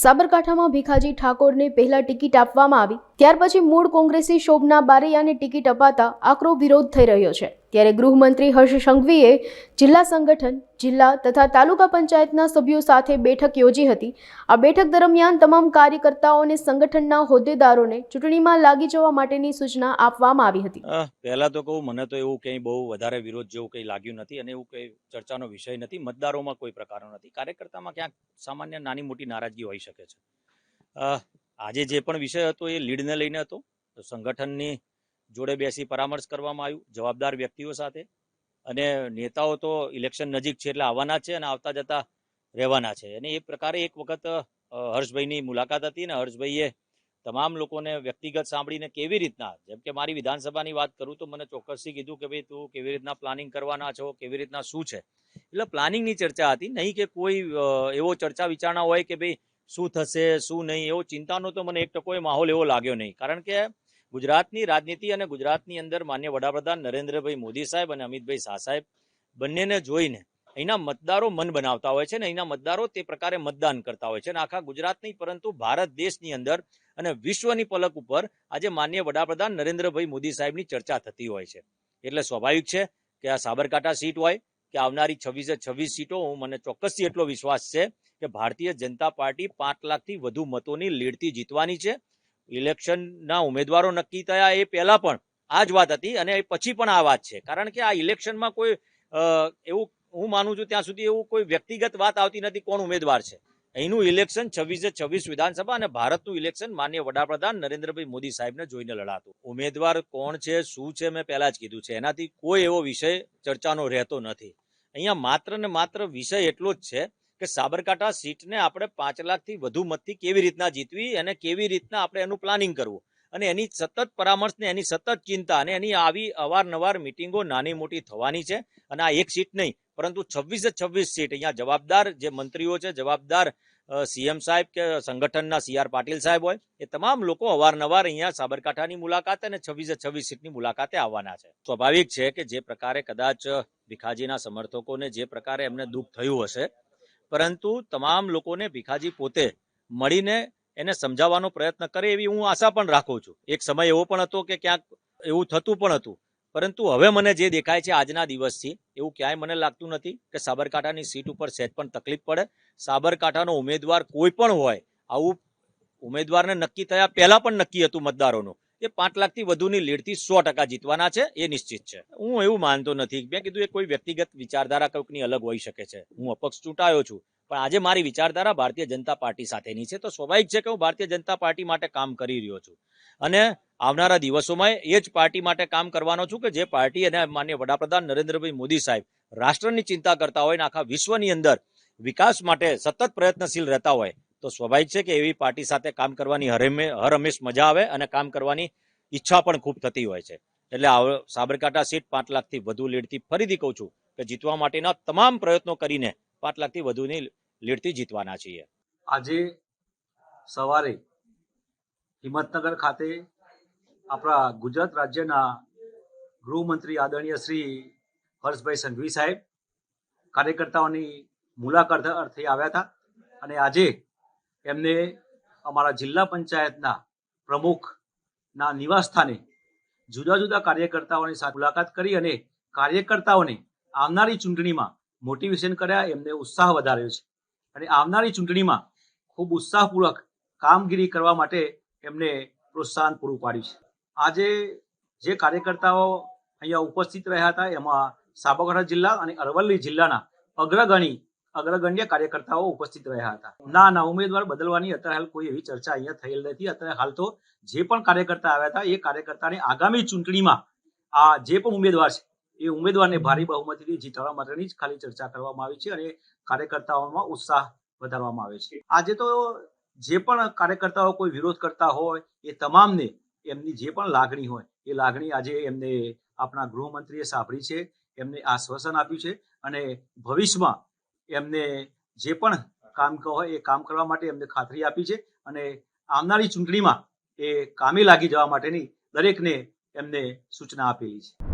સાબરકાંઠામાં ભીખાજી ઠાકોરને પહેલા ટિકિટ આપવામાં આવી. ત્યાર પછી મૂળ કોંગ્રેસી શોભના બારૈયાને ટિકિટ અપાતા આકરો વિરોધ થઈ રહ્યો છે. ત્યારે ગૃહમંત્રી હર્ષ સંઘવીએ જિલ્લા સંગઠન, જિલ્લા તથા તાલુકા પંચાયતના સભ્યો સાથે બેઠક યોજી હતી. આ બેઠક દરમિયાન તમામ કાર્યકર્તાઓ અને સંગઠનના હોદ્દેદારોને ચૂંટણીમાં લાગી જવા માટેની સૂચના આપવામાં આવી હતી. પહેલા તો કહું, મને તો એવું કંઈ બહુ વધારે વિરોધ જેવું કંઈ લાગ્યું નથી અને એવું કંઈ ચર્ચાનો વિષય નથી. મતદારોમાં કોઈ પ્રકારનો નથી. કાર્યકર્તામાં ક્યાંક સામાન્ય નાની મોટી નારાજગી હોઈ શકે છે. આજે જે પણ વિષય હતો એ લીડને લઈને હતો. સંગઠનની જોડે બેસી પરામર્શ કરવામાં આવ્યું, જવાબદાર વ્યક્તિઓ સાથે. અને નેતાઓ તો ઇલેક્શન નજીક છે એટલે આવવાના છે અને આવતા જતા રહેવાના છે. અને એ પ્રકારે એક વખત હર્ષભાઈની મુલાકાત હતી ને હર્ષભાઈએ તમામ લોકોને વ્યક્તિગત સાંભળીને કેવી રીતના, જેમ કે મારી વિધાનસભાની વાત કરું તો મને ચોક્કસથી કીધું કે ભાઈ તું કેવી રીતના પ્લાનિંગ કરવાના છો, કેવી રીતના શું છે? એટલે પ્લાનિંગની ચર્ચા હતી, નહીં કે કોઈ એવો ચર્ચા વિચારણા હોય કે ભાઈ શું થશે, શું નહીં, એવો ચિંતાનો તો મને એક ટકો માહોલ એવો લાગ્યો નહીં. કારણ કે ગુજરાતની રાજનીતિ અને ગુજરાતની અંદર માન્ય વડાપ્રધાન નરેન્દ્રભાઈ મોદી સાહેબ અને અમિતભાઈ શાહ સાહેબ બંનેને જોઈને અહીંના મતદારો મન બનાવતા હોય છે ને અહીંના મતદારો તે પ્રકારે મતદાન કરતા હોય છે અને આખા ગુજરાત નહીં પરંતુ ભારત દેશની અંદર અને વિશ્વની પલક ઉપર આજે માન્ય વડાપ્રધાન નરેન્દ્રભાઈ મોદી સાહેબની ચર્ચા થતી હોય છે. એટલે સ્વાભાવિક છે કે આ સાબરકાંઠા સીટ હોય કે આવનારી છવ્વીસે છવ્વીસ સીટો, હું મને ચોક્કસથી એટલો વિશ્વાસ છે કે ભારતીય જનતા પાર્ટી પાંચ લાખથી વધુ મતોની લીડથી જીતવાની છે. ઇલેક્શનના ઉમેદવારો નક્કી થયા એ પહેલા પણ આ જ વાત હતી અને પછી પણ આ વાત છે. કારણ કે આ ઇલેક્શનમાં કોઈ એવું હું માનું છું ત્યાં સુધી એવું કોઈ વ્યક્તિગત વાત આવતી નથી કોણ ઉમેદવાર છે. અહીંનું ઇલેક્શન છવ્વીસે છવ્વીસ વિધાનસભા અને ભારતનું ઇલેક્શન માન્ય વડાપ્રધાન નરેન્દ્રભાઈ મોદી સાહેબને જોઈને લડાતું. ઉમેદવાર કોણ છે, શું છે મેં પહેલા જ કીધું છે. એનાથી કોઈ એવો વિષય ચર્ચાનો રહેતો નથી. અહીંયા માત્ર ને માત્ર વિષય એટલો જ છે કે સાબરકાંઠા સીટને આપણે પાંચ લાખથી વધુ મતથી કેવી રીતના જીતવી અને કેવી રીતના આપણે એનું પ્લાનિંગ કરવું? અને એની સતત પરામર્શ ને એની સતત ચિંતા અને એની આવી અવારનવાર મિટિંગો નાની મોટી થવાની છે અને આ એક સીટ નહીં, પરંતુ છવ્વીસે છવ્વીસ સીટ. અહીંયા જવાબદાર જે મંત્રીઓ છે, જવાબદાર સીએમ સાહેબ કે સંગઠનના સી આર પાટીલ સાહેબ હોય, એ તમામ લોકો અવારનવાર અહીંયા સાબરકાંઠાની મુલાકાતે અને છવ્વીસે છવ્વીસ સીટની મુલાકાતે આવવાના છે. સ્વાભાવિક છે કે જે પ્રકારે કદાચ ભીખાજીના સમર્થકોને જે પ્રકારે એમને દુઃખ થયું હશે પરંતુ તમામ લોકોને ભીખાજી પોતે મળીને એને સમજાવવાનો પ્રયત્ન કરે એવી હું આશા પણ રાખું છું. એક સમય એવો પણ હતો કે ક્યાંક એવું થતું પણ હતું. પરંતુ હવે મને જે દેખાય છે આજના દિવસથી, એવું ક્યાંય મને લાગતું નથી કે સાબરકાંઠાની સીટ ઉપર સહેજ પણ તકલીફ પડે. સાબરકાંઠાનો ઉમેદવાર કોઈ પણ હોય, આવું ઉમેદવારને નક્કી થયા પહેલા પણ નક્કી હતું મતદારોનું. એ પાંચ લાખથી વધુની લીડથી સો ટકા જીતવાના છે, એ નિશ્ચિત છે. હું એવું માનતો નથી. મેં કીધું, એ કોઈ વ્યક્તિગત વિચારધારા કોઈકની અલગ હોઈ શકે છે. હું અપક્ષ ચૂંટાયો છું. પણ આજે મારી વિચારધારા ભારતીય જનતા પાર્ટી સાથેની છે. તો સ્વાભાવિક છે કે હું ભારતીય જનતા પાર્ટી માટે કામ કરી રહ્યો છું. અને આવનારા દિવસોમાં એ જ પાર્ટી માટે કામ કરવાનો છું કે જે પાર્ટી અને માન્ય વડાપ્રધાન નરેન્દ્રભાઈ મોદી સાહેબ રાષ્ટ્રની ચિંતા કરતા હોય અને આખા વિશ્વની અંદર વિકાસ માટે સતત પ્રયત્નશીલ રહેતા હોય તો સ્વાભાવિક છે કે એવી પાર્ટી સાથે કામ કરવાની હરેમે હર હંમેશ મજા આવે અને કામ કરવાની ઈચ્છા પણ ખૂબ થતી હોય છે. એટલે સાબરકાંઠા સીટ પાંચ લાખથી વધુ લીડથી ફરીથી કહું છું કે જીતવા માટેના તમામ પ્રયત્નો કરીને પાંચ લાખથી વધુની લીડથી જીતવાના છીએ. આજે સવારે હિંમતનગર ખાતે આપણા ગુજરાત રાજ્યના ગૃહમંત્રી આદરણીય શ્રી હર્ષભાઈ સંઘવી સાહેબ કાર્યકર્તાઓની મુલાકાત અર્થે આવ્યા હતા અને આજે એમને અમારા જિલ્લા પંચાયતના પ્રમુખના નિવાસસ્થાને જુદા જુદા કાર્યકર્તાઓની સાથે મુલાકાત કરી અને કાર્યકર્તાઓને આવનારી ચૂંટણીમાં મોટિવેશન કર્યા, એમને ઉત્સાહ વધાર્યો છે. અને આવનારી ચૂંટણીમાં ખૂબ ઉત્સાહપૂર્વક કામગીરી કરવા માટે એમને પ્રોત્સાહન પૂરું પાડ્યું છે. આજે જે કાર્યકર્તાઓ અહીંયા ઉપસ્થિત રહ્યા હતા, એમાં સાબરકાંઠા જિલ્લા અને અરવલ્લી જિલ્લાના અગ્રગણી અગ્રગણ્ય કાર્યકર્તાઓ ઉપસ્થિત રહ્યા હતા. ના ના, ઉમેદવાર બદલવાની અત્યારે હાલ કોઈ એવી ચર્ચા અહીંયા થયેલ નથી. અત્યારે હાલ તો જે પણ કાર્યકર્તા આવ્યા હતા, એ કાર્યકર્તાને આગામી ચૂંટણીમાં આ જે પણ ઉમેદવાર છે, એ ઉમેદવારને ભારે બહુમતીથી જીતાડવા માટેની જ ખાલી ચર્ચા કરવામાં આવી છે અને કાર્યકર્તાઓમાં ઉત્સાહ વધારવામાં આવે છે. આજે તો જે પણ કાર્યકર્તાઓ કોઈ વિરોધ કરતા હોય, એ તમામને એમની જે પણ લાગણી હોય, એ લાગણી આજે એમને આપણા ગૃહમંત્રીએ સાંભળી છે, એમને આશ્વાસન આપ્યું છે અને ભવિષ્યમાં એમને જે પણ કામ હોય એ કામ કરવા માટે એમને ખાતરી આપી છે અને આવનારી ચૂંટણીમાં એ કામે લાગી જવા માટેની દરેકને એમને સૂચના આપેલી છે.